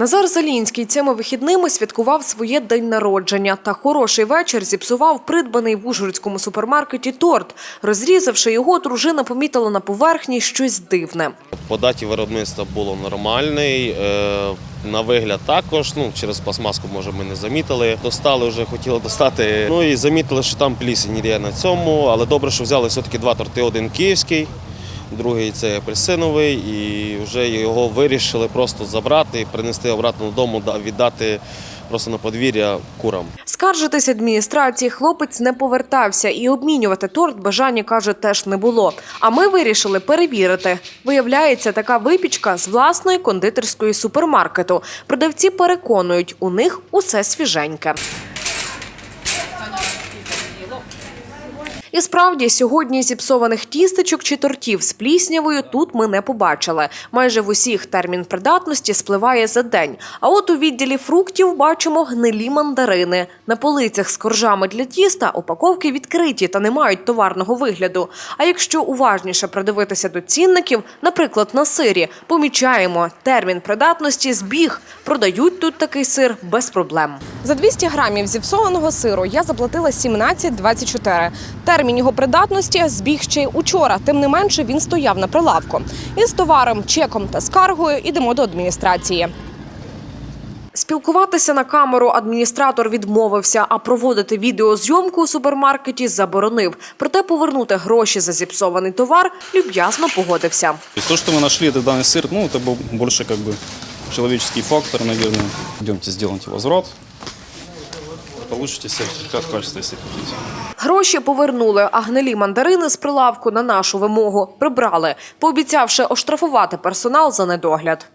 Назар Залінський цими вихідними святкував своє день народження та хороший вечір зіпсував придбаний в Ужгородському супермаркеті торт. Розрізавши його, дружина помітила на поверхні щось дивне. По даті виробництва було нормальний. е, На вигляд також, ну через пластмаску, може, ми не замітили. Достали вже хотіли достати. Ну і замітили, що там плісень є на цьому, але добре, що взяли все-таки два торти: один київський, другий це апельсиновий, і вже його вирішили просто забрати, принести обратно додому, да- віддати просто на подвір'я курам. Скаржитись адміністрації хлопець не повертався і обмінювати торт бажання каже теж не було. А ми вирішили перевірити. Виявляється, така випічка з власної кондитерської супермаркету. Продавці переконують, у них усе свіженьке. І справді, сьогодні зіпсованих тістечок чи тортів з пліснявою тут ми не побачили. Майже в усіх термін придатності спливає за день. А от у відділі фруктів бачимо гнилі мандарини. На полицях з коржами для тіста упаковки відкриті та не мають товарного вигляду. А якщо уважніше придивитися до цінників, наприклад, на сирі, помічаємо термін придатності збіг. Продають тут такий сир без проблем. За 200 грамів зіпсованого сиру я заплатила 17,24. Термін його придатності збіг ще й учора. Тим не менше він стояв на прилавку. Із товаром, чеком та скаргою ідемо до адміністрації. Спілкуватися на камеру адміністратор відмовився, а проводити відеозйомку у супермаркеті заборонив. Проте повернути гроші за зіпсований товар люб'язно погодився. И то, что мы нашли этот данный сыр, ну, это был больше как бы человеческий фактор, наверное. Идемте, сделайте возврат. Получите сертификат качества, если хотите. Гроші повернули, а гнилі мандарини з прилавку на нашу вимогу прибрали, пообіцявши оштрафувати персонал за недогляд.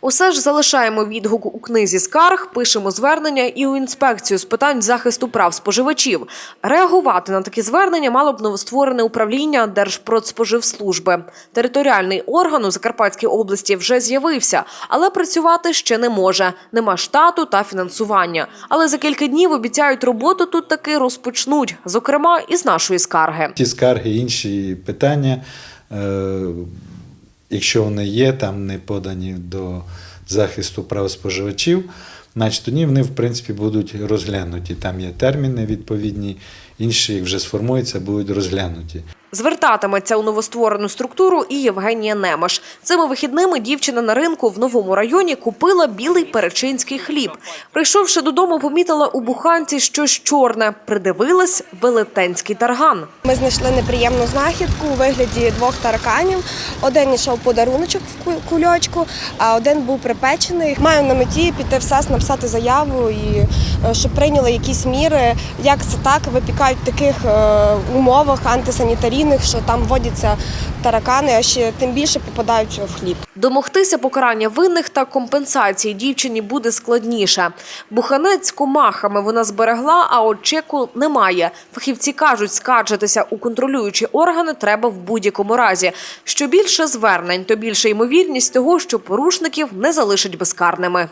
Усе ж залишаємо відгук у книзі скарг, пишемо звернення і у інспекцію з питань захисту прав споживачів. Реагувати на такі звернення мало б новостворене управління Держпродспоживслужби. Територіальний орган у Закарпатській області вже з'явився, але працювати ще не може. Нема штату та фінансування. Але за кілька днів обіцяють роботу тут таки розпочнуть, зокрема із нашої скарги. Ті скарги, інші питання, е, якщо вони є, там не подані до захисту прав споживачів, значить тоді вони, в принципі, будуть розглянуті. Там є терміни відповідні, інші, як вже сформуються, будуть розглянуті. Звертатиметься у новостворену структуру і Євгенія Немаш. Цими вихідними дівчина на ринку в новому районі купила білий перечинський хліб. Прийшовши додому, помітила у буханці щось чорне. Придивилась велетенський тарган. Ми знайшли неприємну знахідку у вигляді двох тараканів. Один йшов подаруночок в кульочку, а один був припечений. Маю на меті піти в САС, написати заяву і е, щоб прийняли якісь міри. Як це так випікають в таких е, умовах антисанітарійних, що там вводяться таракани, а ще тим більше попадають в хліб. Домогтися покарання винних та компенсації дівчині буде складніше. Буханець комахами вона зберегла, а от чеку немає. Фахівці кажуть, скаржитися у контролюючі органи треба в будь-якому разі. Що більше звернень, то більше ймовірність того, що порушників не залишать безкарними.